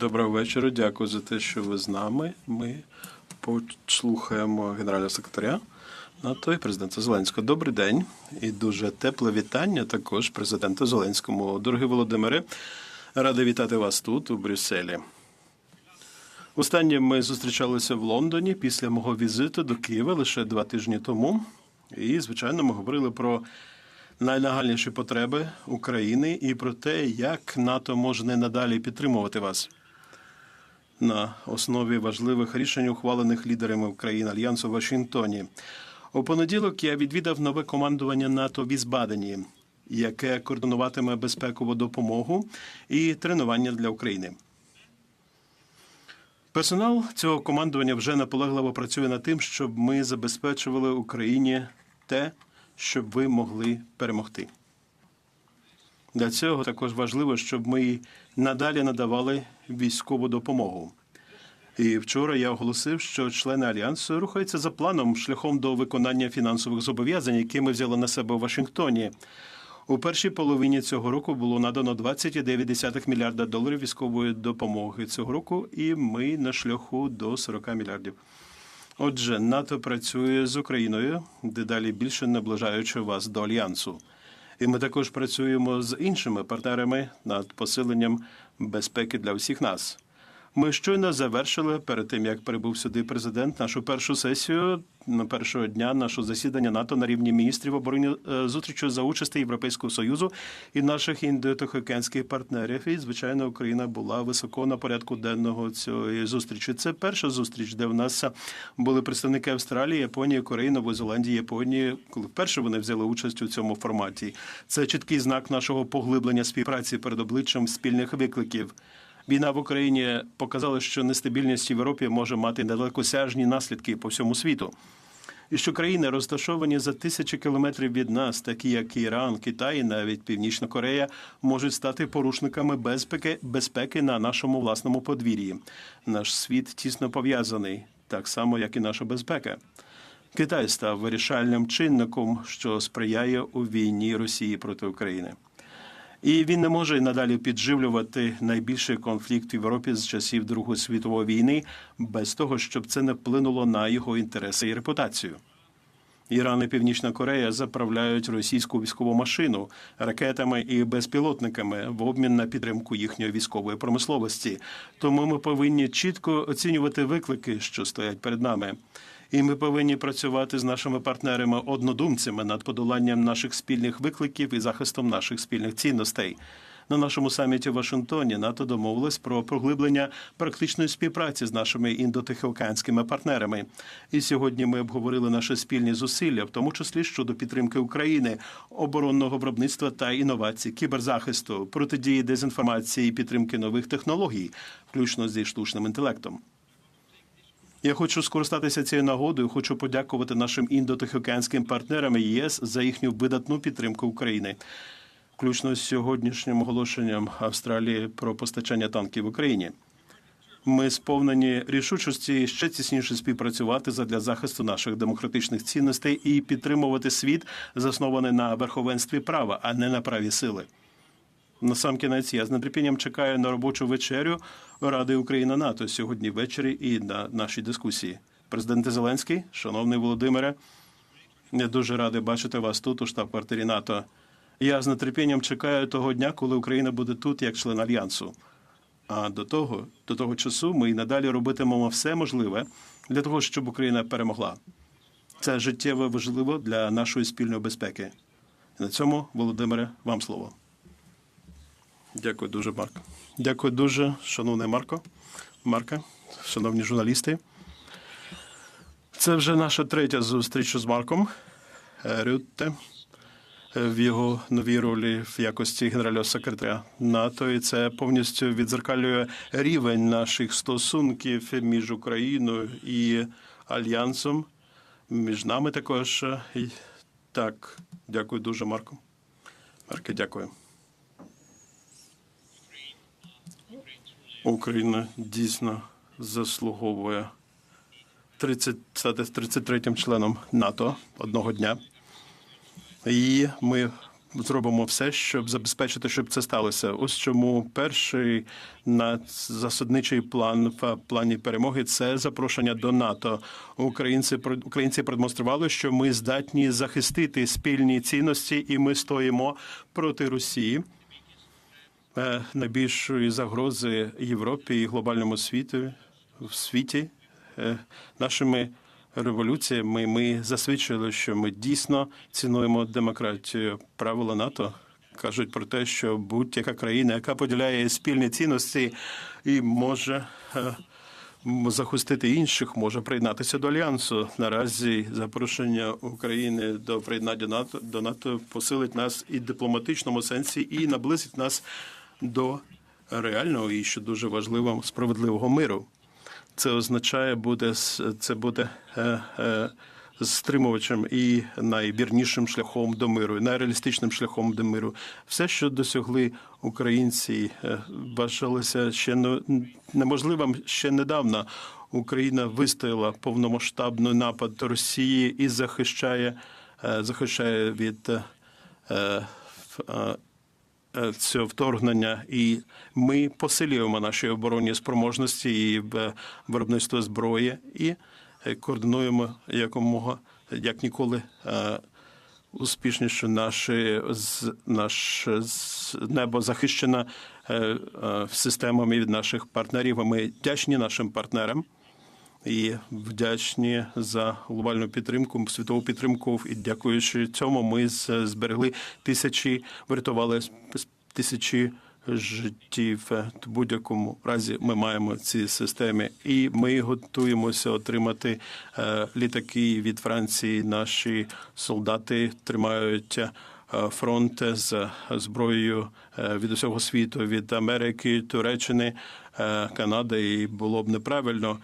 Доброго вечора. Дякую за те, що ви з нами. Ми послухаємо генерального секретаря НАТО і президента Зеленського. Добрий день і дуже тепле вітання також президенту Зеленському. Дорогі Володимире, радий вітати вас тут, у Брюсселі. Останнє ми зустрічалися в Лондоні після мого візиту до Києва лише два тижні тому. І, звичайно, ми говорили про найнагальніші потреби України і про те, як НАТО може надалі підтримувати вас на основі важливих рішень, ухвалених лідерами країн Альянсу в Вашингтоні. У понеділок я відвідав нове командування НАТО в Візбадені, яке координуватиме безпекову допомогу і тренування для України. Персонал цього командування вже наполегливо працює над тим, щоб ми забезпечували Україні те, щоб ви могли перемогти. Для цього також важливо, щоб ми надалі надавали військову допомогу. І вчора я оголосив, що члени альянсу рухаються за планом шляхом до виконання фінансових зобов'язань, які ми взяли на себе у Вашингтоні. У першій половині цього року було надано 20,9 мільярда доларів військової допомоги цього року, і ми на шляху до 40 мільярдів. Отже, НАТО працює з Україною, дедалі більше наближаючи вас до альянсу. І ми також працюємо з іншими партнерами над посиленням безпеки для всіх нас. Ми щойно завершили перед тим, як прибув сюди президент, нашу першу сесію на першого дня нашого засідання НАТО на рівні міністрів оборони е, зустрічю за участі Європейського союзу і наших індотихоокеанських партнерів. І звичайно, Україна була високо на порядку денного цієї зустрічі. Це перша зустріч, де в нас були представники Австралії, Японії, Кореї, Нової Зеландії, Японії. Коли вперше вони взяли участь у цьому форматі. Це чіткий знак нашого поглиблення співпраці перед обличчям спільних викликів. Війна в Україні показала, що нестабільність в Європі може мати далекосяжні наслідки по всьому світу. І що країни, розташовані за тисячі кілометрів від нас, такі як Іран, Китай, і навіть Північна Корея, можуть стати порушниками безпеки безпеки на нашому власному подвір'ї. Наш світ тісно пов'язаний, так само як і наша безпека. Китай став вирішальним чинником, що сприяє у війні Росії проти України. І він не може надалі підживлювати найбільший конфлікт в Європі з часів Другої світової війни без того, щоб це не вплинуло на його інтереси і репутацію. Іран і Північна Корея заправляють російську військову машину ракетами і безпілотниками в обмін на підтримку їхньої військової промисловості. Тому ми повинні чітко оцінювати виклики, що стоять перед нами. І ми повинні працювати з нашими партнерами однодумцями над подоланням наших спільних викликів і захистом наших спільних цінностей. На нашому саміті в Вашингтоні НАТО домовилось про поглиблення практичної співпраці з нашими індотихоокеанськими партнерами. І сьогодні ми обговорили наші спільні зусилля, в тому числі щодо підтримки України, оборонного виробництва та інновацій, кіберзахисту, протидії дезінформації, і підтримки нових технологій, включно зі штучним інтелектом. Я хочу скористатися цією нагодою. Хочу подякувати нашим індотихоокеанським партнерам ЄС за їхню видатну підтримку України, включно з сьогоднішнім оголошенням Австралії про постачання танків в Україні. Ми сповнені рішучості ще тісніше співпрацювати задля захисту наших демократичних цінностей і підтримувати світ, заснований на верховенстві права, а не на праві сили. На сам кінець я з нетерпінням чекаю на робочу вечерю Ради Україна НАТО сьогодні ввечері і на нашій дискусії. Президенте Зеленський, шановний Володимире, я дуже радий бачити вас тут, у штаб-квартирі НАТО. Я з нетерпінням чекаю того дня, коли Україна буде тут як член альянсу. А до того, до того часу, ми і надалі робитимемо все можливе для того, щоб Україна перемогла. Це життєво важливо для нашої спільної безпеки. На цьому, Володимире, вам слово. Дякую дуже, Марко. Дякую дуже, шановний Марко. Марка, шановні журналісти. Це вже наша третя зустріч з Марком е, Рютте в його новій ролі в якості генерального секретаря НАТО. І це повністю відзеркалює рівень наших стосунків між Україною і Альянсом. Між нами також. І Так, дякую дуже, Марко. Марко, дякую. Україна дійсно заслуговує 30, стати 33-м членом НАТО одного дня. І ми зробимо все, щоб забезпечити, щоб це сталося. Ось чому перший засадничий план в плані перемоги це запрошення до НАТО. Українці українці продемонстрували, що ми здатні захистити спільні цінності, і ми стоїмо проти Росії. Е, найбільшої загрози Європі і глобальному світу в світі е, нашими революціями ми засвідчили, що ми дійсно цінуємо демократію. Правила НАТО кажуть про те, що будь-яка країна, яка поділяє спільні цінності і може е, захистити інших, може приєднатися до альянсу. Наразі запрошення України до приєднання НАТО до НАТО посилить нас і в дипломатичному сенсі, і наблизить нас до реального і що дуже важливо справедливого миру. Це означає, буде це буде е, е, стримувачем і найвірнішим шляхом до миру, і найреалістичним шляхом до миру. Все, що досягли українці, е, вважалося ще не, неможливим ще недавно. Україна вистояла повномасштабний напад Росії і захищає, е, захищає від. Е, е, Е, цього вторгнення, і ми посилюємо наші оборонні спроможності і виробництво зброї, і е, координуємо якомога як ніколи е, успішніше наше наше небо захищено системами від наших партнерів. Ми вдячні нашим партнерам. І вдячні за глобальну підтримку, світову підтримку. І дякуючи цьому, ми зберегли тисячі, врятували тисячі життів. В будь-якому разі ми маємо ці системи, і ми готуємося отримати літаки від Франції. Наші солдати тримають. Фронт з зброєю від усього світу від Америки, Туреччини, Канади, і було б неправильно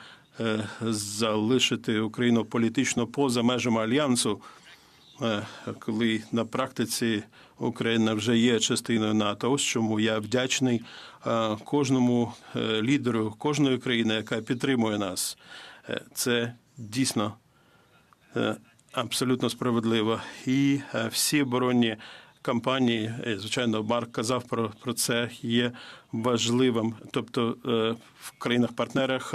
залишити Україну політично поза межами альянсу, коли на практиці Україна вже є частиною НАТО. Ось чому я вдячний кожному лідеру кожної країни, яка підтримує нас. Це дійсно абсолютно справедливо. І всі оборонні кампанії, звичайно, Марк казав про, про це, є важливим. Тобто в країнах-партнерах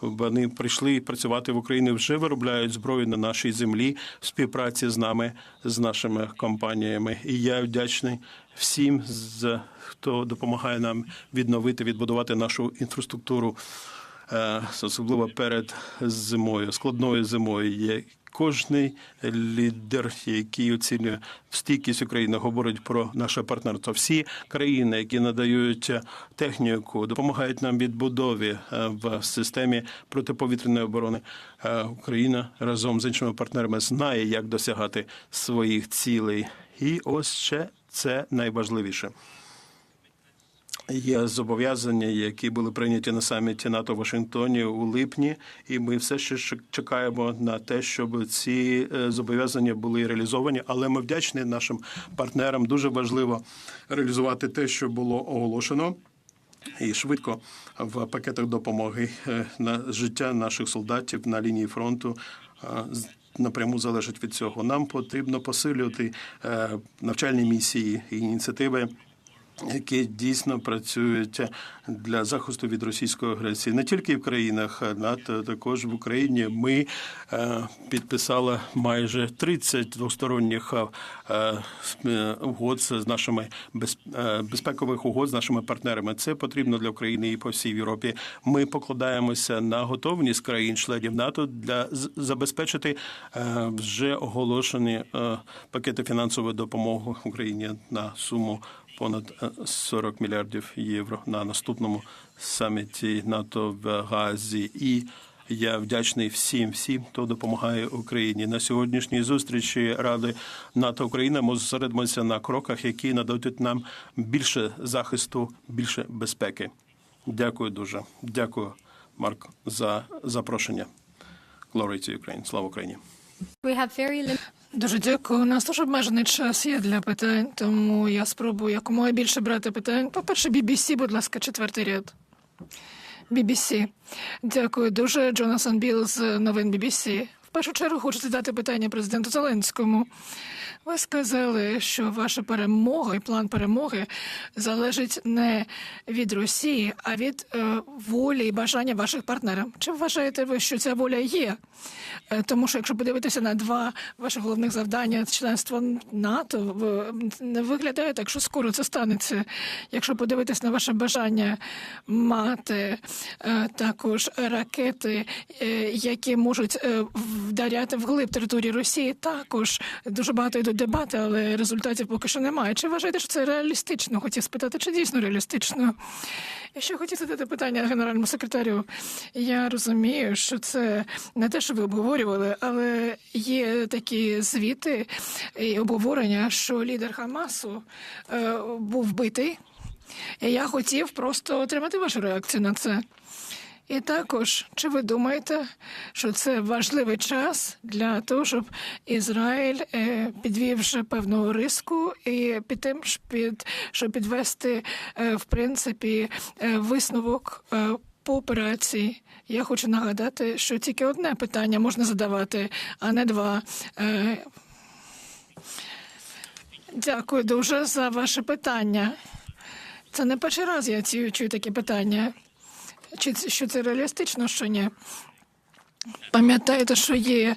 вони прийшли працювати в Україні, вже виробляють зброю на нашій землі в співпраці з нами, з нашими компаніями. І я вдячний всім, хто допомагає нам відновити, відбудувати нашу інфраструктуру, особливо перед зимою, складною зимою. Кожний лідер, який оцінює стійкість України, говорить про наше партнерство. Всі країни, які надають техніку, допомагають нам відбудові в системі протиповітряної оборони. Україна разом з іншими партнерами знає, як досягати своїх цілей, і ось ще це найважливіше. Є зобов'язання, які були прийняті на саміті НАТО в Вашингтоні у липні, і ми все ще чекаємо на те, щоб ці зобов'язання були реалізовані. Але ми вдячні нашим партнерам. Дуже важливо реалізувати те, що було оголошено. І швидко в пакетах допомоги на життя наших солдатів на лінії фронту напряму залежить від цього. Нам потрібно посилювати навчальні місії і ініціативи які дійсно працюють для захисту від російської агресії не тільки в країнах НАТО, також в Україні. Ми підписали майже 30 двосторонніх угод з нашими безпекових угод з нашими партнерами. Це потрібно для України і по всій Європі. Ми покладаємося на готовність країн-членів НАТО для забезпечити вже оголошені пакети фінансової допомоги Україні на суму понад 40 мільярдів євро на наступному саміті НАТО в Газі. І я вдячний всім, всім, хто допомагає Україні на сьогоднішній зустрічі Ради НАТО Україна. Ми зосередимося на кроках, які нададуть нам більше захисту, більше безпеки. Дякую дуже. Дякую, Марк, за запрошення. Glory to Ukraine. Слава Україні. We have very Дуже дякую. У нас дуже обмежений час є для питань, тому я спробую якомога більше брати питань. По-перше, BBC, будь ласка, четвертий ряд. BBC. Дякую дуже. Джонасон Біл з новин BBC. Першу чергу хочу задати питання президенту Зеленському. Ви сказали, що ваша перемога і план перемоги залежить не від Росії, а від е, волі і бажання ваших партнерів. Чи вважаєте ви, що ця воля є? Е, тому що якщо подивитися на два ваші головних завдання членства НАТО, в- не виглядає так, що скоро це станеться. Якщо подивитися на ваше бажання мати е, також ракети, е, які можуть е, вдаряти вглиб території Росії, також дуже багато йдуть дебати, але результатів поки що немає. Чи вважаєте, що це реалістично? Хотів спитати, чи дійсно реалістично? Я ще хотів задати питання генеральному секретарю. Я розумію, що це не те, що ви обговорювали, але є такі звіти і обговорення, що лідер Хамасу е, був вбитий. Я хотів просто отримати вашу реакцію на це. І також, чи ви думаєте, що це важливий час для того, щоб Ізраїль е, підвів вже риску і під тим, щоб підвести е, в принципі е, висновок по операції? Я хочу нагадати, що тільки одне питання можна задавати, а не два. Дякую дуже за ваше питання. Це не перший раз я чую такі питання. Чи що це реалістично, що ні? Пам'ятаєте, що є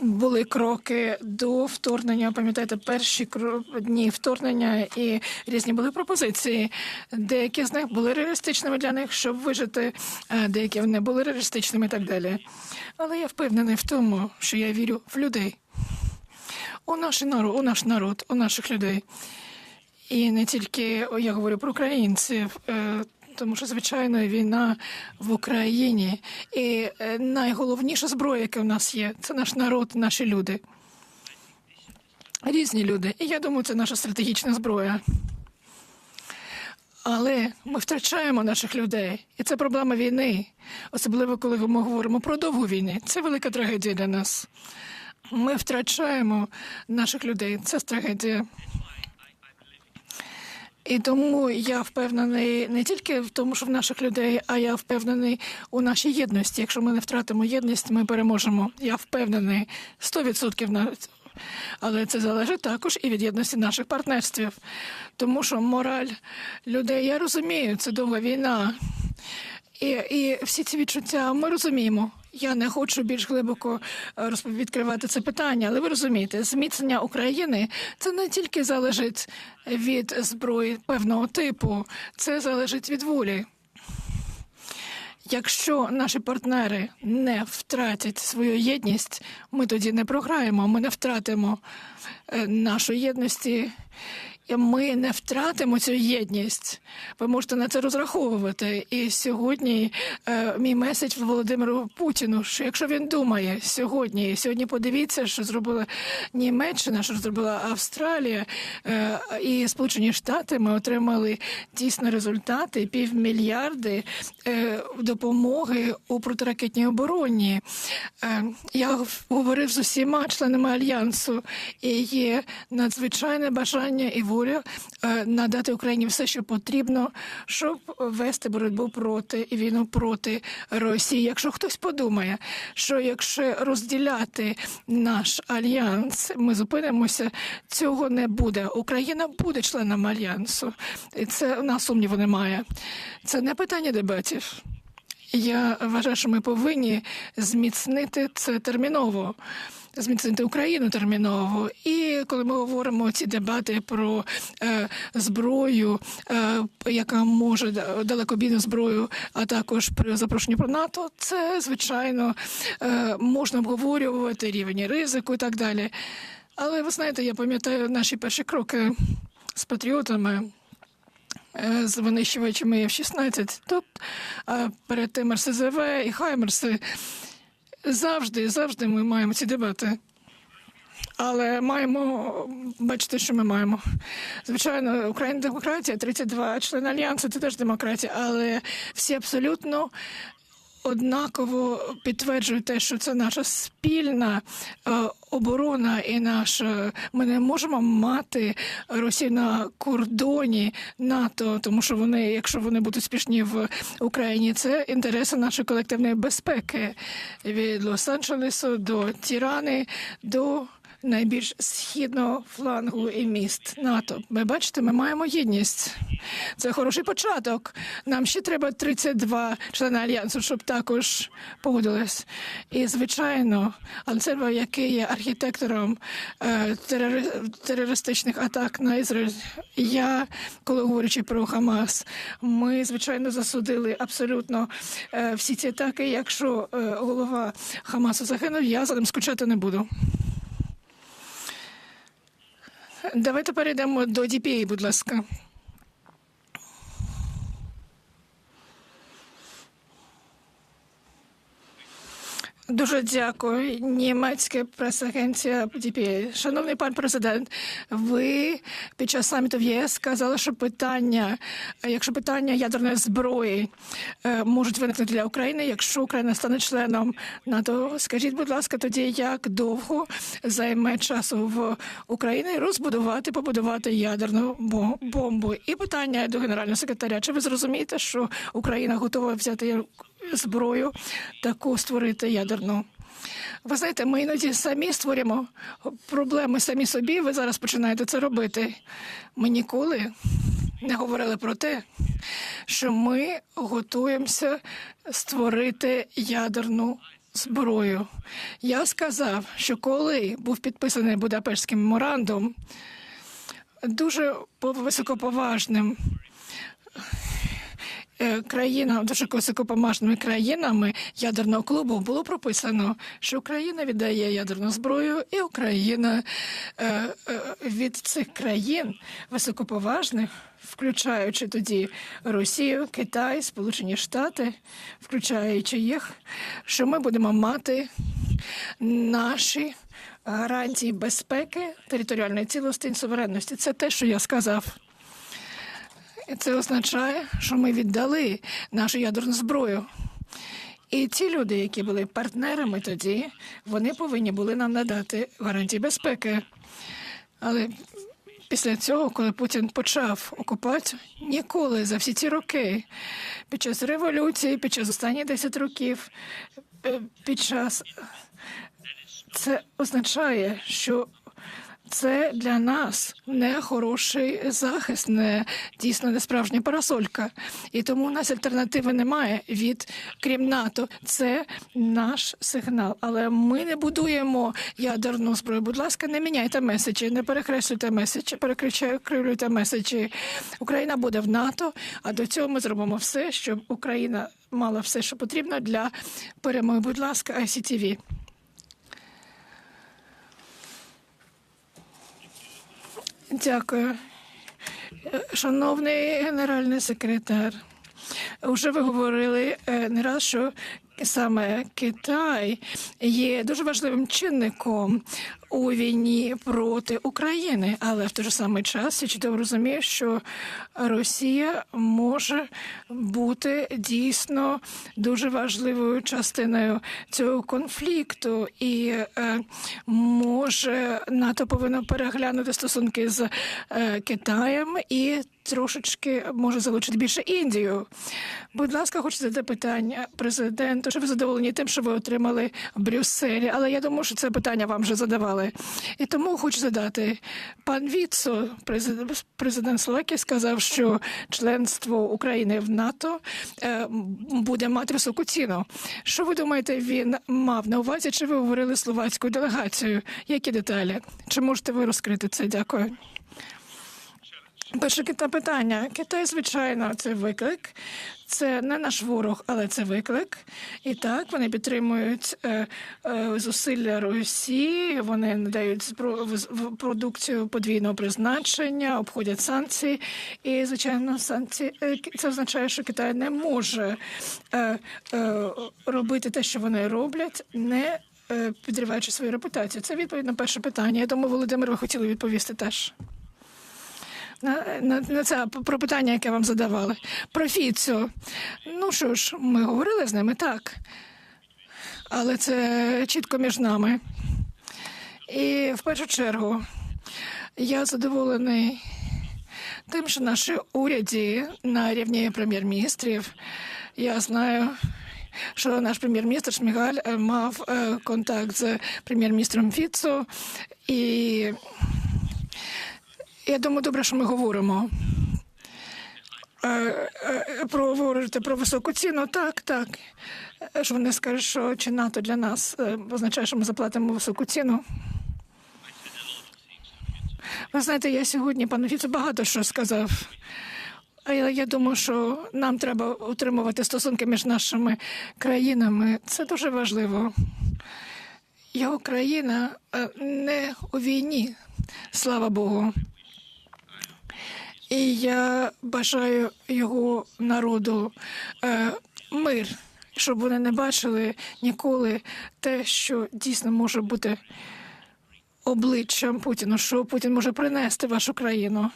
були кроки до вторгнення. Пам'ятаєте, перші дні вторгнення і різні були пропозиції. Деякі з них були реалістичними для них, щоб вижити, а деякі не були реалістичними і так далі. Але я впевнений в тому, що я вірю в людей, у наш народ, у наш народ, у наших людей. І не тільки я говорю про українців, е, тому що звичайно війна в Україні. І е, найголовніша зброя, яка в нас є, це наш народ, наші люди. Різні люди. І я думаю, це наша стратегічна зброя. Але ми втрачаємо наших людей, і це проблема війни, особливо коли ми говоримо про довгу війну. Це велика трагедія для нас. Ми втрачаємо наших людей. Це трагедія. І тому я впевнений не тільки в тому, що в наших людей, а я впевнений у нашій єдності. Якщо ми не втратимо єдність, ми переможемо. Я впевнений 100% навіть. Але це залежить також і від єдності наших партнерствів. Тому що мораль людей, я розумію, це довга війна. І, і всі ці відчуття ми розуміємо. Я не хочу більш глибоко е, відкривати це питання, але ви розумієте, зміцнення України це не тільки залежить від зброї певного типу, це залежить від волі. Якщо наші партнери не втратять свою єдність, ми тоді не програємо, ми не втратимо е, нашої єдності. Ми не втратимо цю єдність. Ви можете на це розраховувати. І сьогодні е, мій меседж Володимиру Путіну, що якщо він думає сьогодні, сьогодні подивіться, що зробила Німеччина, що зробила Австралія е, і Сполучені Штати, ми отримали дійсно результати півмільярди е, допомоги у протиракетній обороні. Е, я говорив з усіма членами альянсу, і є надзвичайне бажання і воля е, надати Україні все, що потрібно, щоб вести боротьбу проти і війну проти Росії. Якщо хтось подумає, що якщо розділяти наш альянс, ми зупинимося, цього не буде. Україна буде членом альянсу, і це у нас сумніву немає. Це не питання дебатів. Я вважаю, що ми повинні зміцнити це терміново. Зміцнити Україну терміново, і коли ми говоримо ці дебати про е, зброю, е, яка може далекобійну зброю, а також при запрошенні про НАТО, це звичайно е, можна обговорювати рівень ризику і так далі. Але ви знаєте, я пам'ятаю наші перші кроки з патріотами е, з винищувачами F-16. Тут перед тим РСЗВ і Хаймерси завжди, завжди ми маємо ці дебати. Але маємо бачити, що ми маємо. Звичайно, Україна демократія, 32 члени альянсу, це теж демократія, але всі абсолютно однаково підтверджують те, що це наша спільна е, оборона і наша. Ми не можемо мати Росію на кордоні НАТО, тому що вони, якщо вони будуть успішні в Україні, це інтереси нашої колективної безпеки від Лос-Анджелесу до Тірани до найбільш східного флангу і міст НАТО. Ви бачите, ми маємо єдність. Це хороший початок. Нам ще треба 32 члени альянсу, щоб також погодились. І звичайно, Анцерва, який є архітектором е, терористичних атак на Ізраїль, я, коли говорячи про Хамас, ми звичайно засудили абсолютно е, всі ці атаки. Якщо е, голова Хамасу загинув, я за ним скучати не буду. Давайте перейдемо до DPA, будь ласка. Дуже дякую. Німецька прес-агенція DPA. Шановний пан президент, ви під час саміту в ЄС сказали, що питання, якщо питання ядерної зброї е, можуть виникнути для України, якщо Україна стане членом НАТО, скажіть, будь ласка, тоді як довго займе часу в Україні розбудувати, побудувати ядерну бомбу? І питання до генерального секретаря: чи ви зрозумієте, що Україна готова взяти зброю таку створити ядерну. Ви знаєте, ми іноді самі створюємо проблеми самі собі. Ви зараз починаєте це робити. Ми ніколи не говорили про те, що ми готуємося створити ядерну зброю. Я сказав, що коли був підписаний Будапештський меморандум, дуже високоповажним країнам, дуже високопомажними країнами ядерного клубу було прописано, що Україна віддає ядерну зброю, і Україна е, е, від цих країн високоповажних, включаючи тоді Росію, Китай, Сполучені Штати, включаючи їх, що ми будемо мати наші гарантії безпеки, територіальної цілості і суверенності. Це те, що я сказав. Це означає, що ми віддали нашу ядерну зброю. І ті люди, які були партнерами тоді, вони повинні були нам надати гарантії безпеки. Але після цього, коли Путін почав окупацію, ніколи за всі ці роки, під час революції, під час останніх 10 років, е, під час це означає, що це для нас не хороший захист, не дійсно не справжня парасолька. І тому у нас альтернативи немає від крім НАТО. Це наш сигнал. Але ми не будуємо ядерну зброю. Будь ласка, не міняйте меседжі, не перекреслюйте меседжі, перекривлюйте меседжі. Україна буде в НАТО, а до цього ми зробимо все, щоб Україна мала все, що потрібно для перемоги. Будь ласка, ICTV. Дякую. Шановний генеральний секретар, вже ви говорили е, не раз, що саме Китай є дуже важливим чинником у війні проти України, але в той же самий час я чудово розумію, що Росія може бути дійсно дуже важливою частиною цього конфлікту, і е, може НАТО повинно переглянути стосунки з е, Китаєм і трошечки може залучити більше Індію. Будь ласка, хочу задати питання президенту. Чи ви задоволені тим, що ви отримали в Брюсселі? Але я думаю, що це питання вам вже задавали. І тому хочу задати пан Віцо, президент, президент Словакії, сказав, що членство України в НАТО е, буде мати високу ціну. Що ви думаєте, він мав на увазі? Чи ви говорили словацькою делегацією? Які деталі? Чи можете ви розкрити це? Дякую. Перше питання. Китай, звичайно, це виклик. Це не наш ворог, але це виклик. І так вони підтримують е, е, зусилля Росії. Вони надають продукцію подвійного призначення, обходять санкції. І звичайно, санкції е, це означає, що Китай не може робити те, що вони роблять, не підриваючи свою репутацію. Це відповідь на перше питання. Я думаю, Володимир, ви хотіли відповісти теж. На, на, на це про питання, яке вам задавали. Про Фіцо. Ну що ж, ми говорили з ними так. Але це чітко між нами. І в першу чергу я задоволений тим, що наші уряді на рівні прем'єр-міністрів, я знаю, що наш прем'єр-міністр Шмігаль е, мав е, контакт з прем'єр-міністром Фіцо, і я думаю, добре, що ми говоримо. Е, е, Про говорите про високу ціну, так, так. Е, Що вони скажуть, що чи НАТО для нас означає, що ми заплатимо високу ціну. Ви знаєте, я сьогодні пану Фіцу багато що сказав. А я, думаю, що нам треба утримувати стосунки між нашими країнами. Це дуже важливо. Його країна не у війні, слава Богу. І я бажаю його народу е, мир, щоб вони не бачили ніколи те, що дійсно може бути обличчям Путіну, що Путін може принести вашу країну.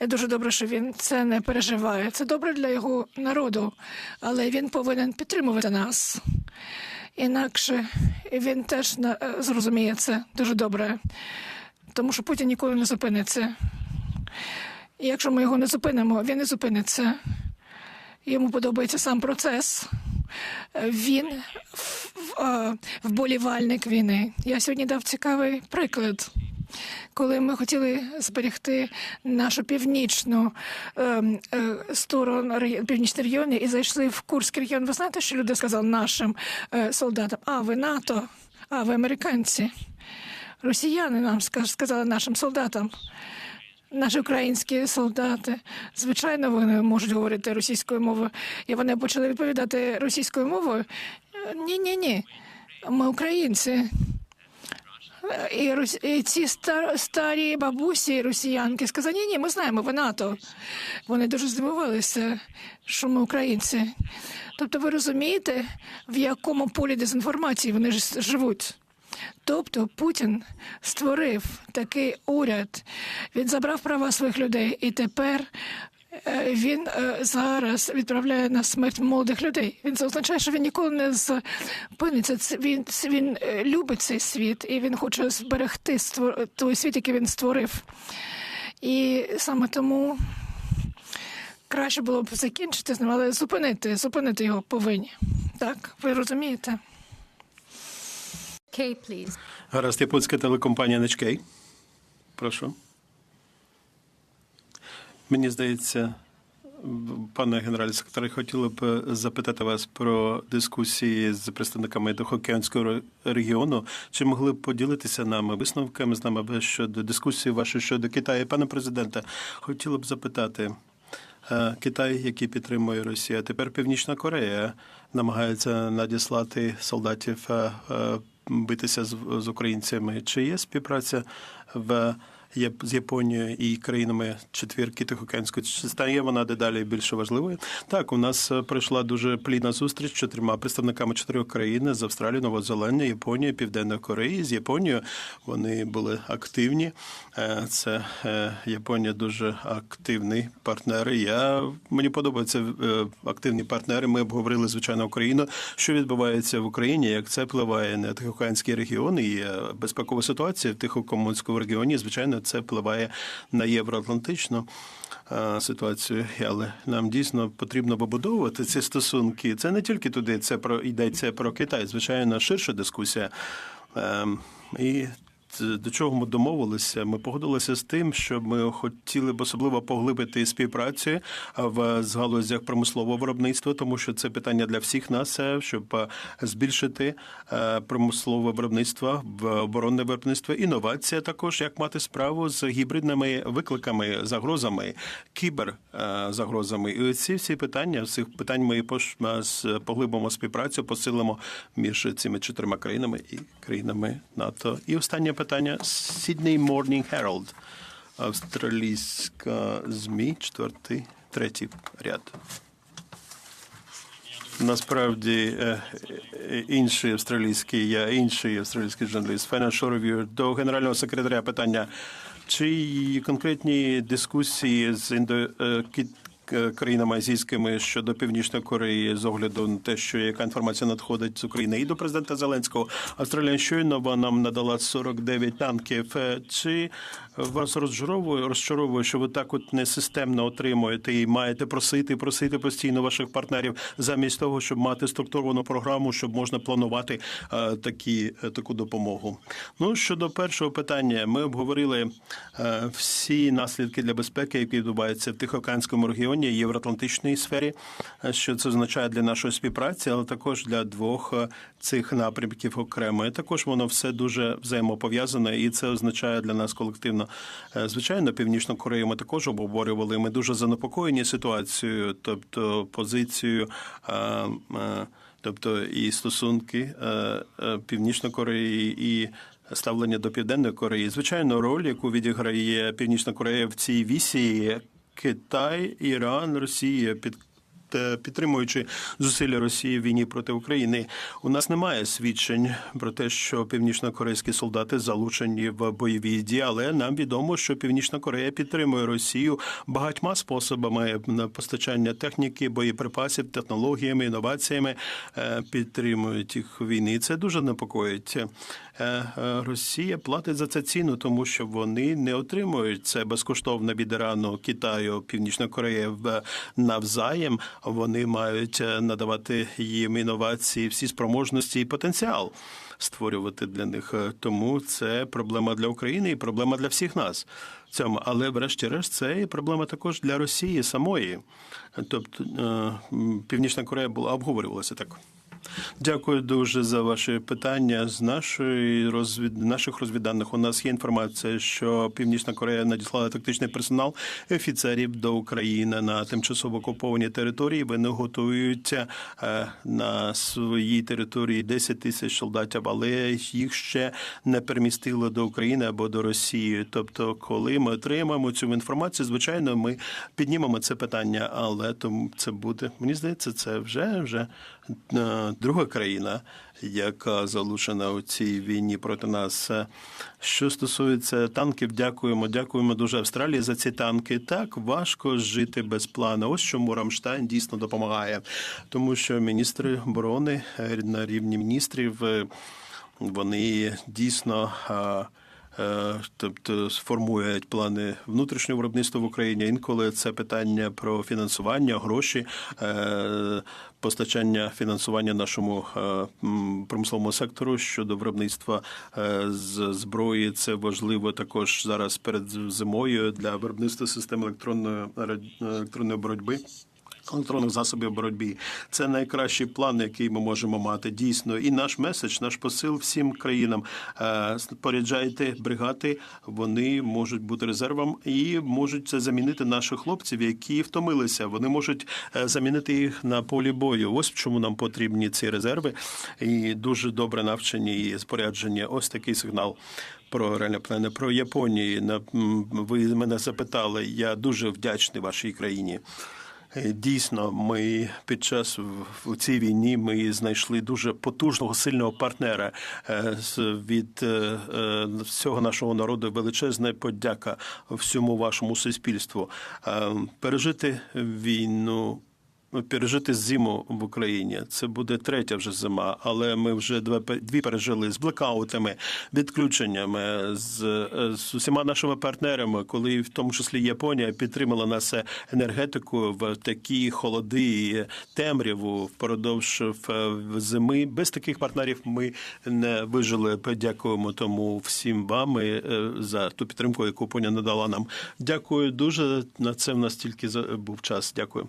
Я дуже добре, що він це не переживає. Це добре для його народу, але він повинен підтримувати нас. Інакше він теж е, зрозуміє це дуже добре, тому що Путін ніколи не зупиниться. І якщо ми його не зупинимо, він не зупиниться. Йому подобається сам процес. Він е, вболівальник війни. Я сьогодні дав цікавий приклад. Коли ми хотіли зберегти нашу північну ем, е, сторону регі- північний регіон і зайшли в Курський регіон, ви знаєте, що люди сказали нашим е, солдатам? А, ви НАТО, а ви американці. Росіяни нам ска- сказали нашим солдатам. Наші українські солдати, звичайно, вони можуть говорити російською мовою, і вони почали відповідати російською мовою. Ні, ні, ні. Ми українці. І, рос- і ці стар, старі бабусі росіянки сказали, ні, ні, ми знаємо, ви НАТО. Вони дуже здивувалися, що ми українці. Тобто ви розумієте, в якому полі дезінформації вони живуть? Тобто Путін створив такий уряд, він забрав права своїх людей, і тепер е, він е, зараз відправляє на смерть молодих людей. Він це означає, що він ніколи не зупиниться. Він, він е, любить цей світ, і він хоче зберегти той світ, який він створив. І саме тому краще було б закінчити з ним, але зупинити, зупинити його повинні. Так, ви розумієте? Kay, please. Гаразд, японська телекомпанія NHK. Прошу. Мені здається, пане генеральний секретар, хотіли б запитати вас про дискусії з представниками Тихоокеанського регіону. Чи могли б поділитися нами висновками з нами щодо дискусії вашої щодо Китаю? Пане президенте, хотіли б запитати. е, Китай, який підтримує Росія, тепер Північна Корея намагається надіслати солдатів е, е, битися з, з українцями. Чи є співпраця в з Японією і країнами четвірки Тихоокеанської? Стає вона дедалі більше важливою? Так, у нас е, пройшла дуже плідна зустріч з чотирма представниками чотирьох країн з Австралії, Новозеландії, Японії, Південної Кореї. З Японією вони були активні. Е, Це е, Японія дуже активний партнер. Я мені подобаються активні партнери. Ми обговорили звичайно Україну, що відбувається в Україні, як це впливає на Тихоокеанський регіон і безпекова ситуація в Тихоокеанському регіоні. Звичайно, це впливає на євроатлантичну е, ситуацію, але нам дійсно потрібно побудовувати ці стосунки. Це не тільки туди, це про йдеться про Китай. Звичайно, ширша дискусія. Ем, І до чого ми домовилися? Ми погодилися з тим, що ми хотіли б особливо поглибити співпрацю в галузях промислового виробництва, тому що це питання для всіх нас, е, щоб е, збільшити е, промислове виробництво в оборонне виробництво, інновація також як мати справу з гібридними викликами, загрозами, кіберзагрозами. І ці всі питання, цих питань ми поглибимо співпрацю, посилимо між цими чотирма країнами і країнами НАТО. І останнє питання Sydney Morning Herald, австралійська ЗМІ, четвертий, третій ряд. Насправді е, е, інший австралійський, я інший австралійський журналіст Financial Review до генерального секретаря питання. Чи конкретні дискусії з індо е, країнами азійськими щодо північної Кореї з огляду на те, що яка інформація надходить з України і до президента Зеленського. Австралія щойно нам надала 49 танків. Е, Чи вас розчаровує, розчаровує, що ви так от несистемно отримуєте і маєте просити, просити постійно ваших партнерів замість того, щоб мати структуровану програму, щоб можна планувати е, такі е, таку допомогу? Ну щодо першого питання, ми обговорили всі наслідки для безпеки, які відбуваються в Тихоокеанському регіоні, євроатлантичній сфері, е, що це означає для нашої співпраці, але також для двох е, цих напрямків окремо. І також воно все дуже взаємопов'язане, і це означає для нас колективно. Е, Звичайно, Північну Корею ми також обговорювали. Ми дуже занепокоєні ситуацією, тобто позицією. Тобто і стосунки Північної Кореї і ставлення до Південної Кореї. Звичайно, роль, яку відіграє Північна Корея в цій вісі, Китай, Іран, Росія під. Те- Підтримуючи зусилля Росії в війні проти України, у нас немає свідчень про те, що північно-корейські солдати залучені в бойові дії, але нам відомо, що Північна Корея підтримує Росію багатьма способами на постачання техніки, боєприпасів, технологіями, інноваціями е, підтримують їх війни. Це дуже непокоїть. Е, е, Росія платить за це ціну, тому що вони не отримують це безкоштовно від Ірану, Китаю, Північної Кореї навзаєм. Вони мають е, надавати їм інновації, всі спроможності і потенціал створювати для них. Е, Тому це проблема для України і проблема для всіх нас. Цьому, але врешті-решт, це і проблема також для Росії самої. Тобто е, Північна Корея була обговорювалася так. Дякую дуже за ваші питання. З нашої розвід... наших розвідданих у нас є інформація, що Північна Корея надіслала тактичний персонал офіцерів до України на тимчасово окупованій території. Вони готуються е, на своїй території 10 тисяч солдатів, але їх ще не перемістили до України або до Росії. Тобто, коли ми отримаємо цю інформацію, звичайно, ми піднімемо це питання, але тому це буде. Мені здається, це вже вже друга країна, яка залучена у цій війні проти нас. Е, Що стосується танків, дякуємо. Дякуємо дуже Австралії за ці танки. Так важко жити без плану. Ось чому Рамштайн дійсно допомагає, тому що міністри оборони е, на рівні міністрів е, вони дійсно. Е, тобто сформують плани внутрішнього виробництва в Україні. Інколи це питання про фінансування, гроші, е, постачання фінансування нашому е, промисловому сектору щодо виробництва з зброї. Це важливо також зараз перед зимою для виробництва систем електронної електронної боротьби електронних засобів боротьби. Це найкращий план, який ми можемо мати. Дійсно, і наш меседж, наш посил всім країнам. Е, Споряджайте бригади, вони можуть бути резервом і можуть це замінити наших хлопців, які втомилися. Вони можуть е, замінити їх на полі бою. Ось чому нам потрібні ці резерви, і дуже добре навчені і споряджені. Ось такий сигнал. Про реальне плани про Японію. Ви мене запитали. Я дуже вдячний вашій країні. Е, Дійсно, ми під час в- цій війні ми знайшли дуже потужного сильного партнера Е, від е, всього нашого народу. Величезна подяка всьому вашому суспільству. Пережити війну. Пережити зиму в Україні це буде третя вже зима, але ми вже дві пережили з блекаутами, відключеннями з, е, з усіма нашими партнерами, коли в тому числі Японія підтримала нас енергетику в такі холоди, темряву впродовж в зими. Без таких партнерів ми не вижили. Дякуємо тому всім вам і, е, за ту підтримку, яку Японія надала нам. Дякую дуже. На це в нас тільки був час. Дякую.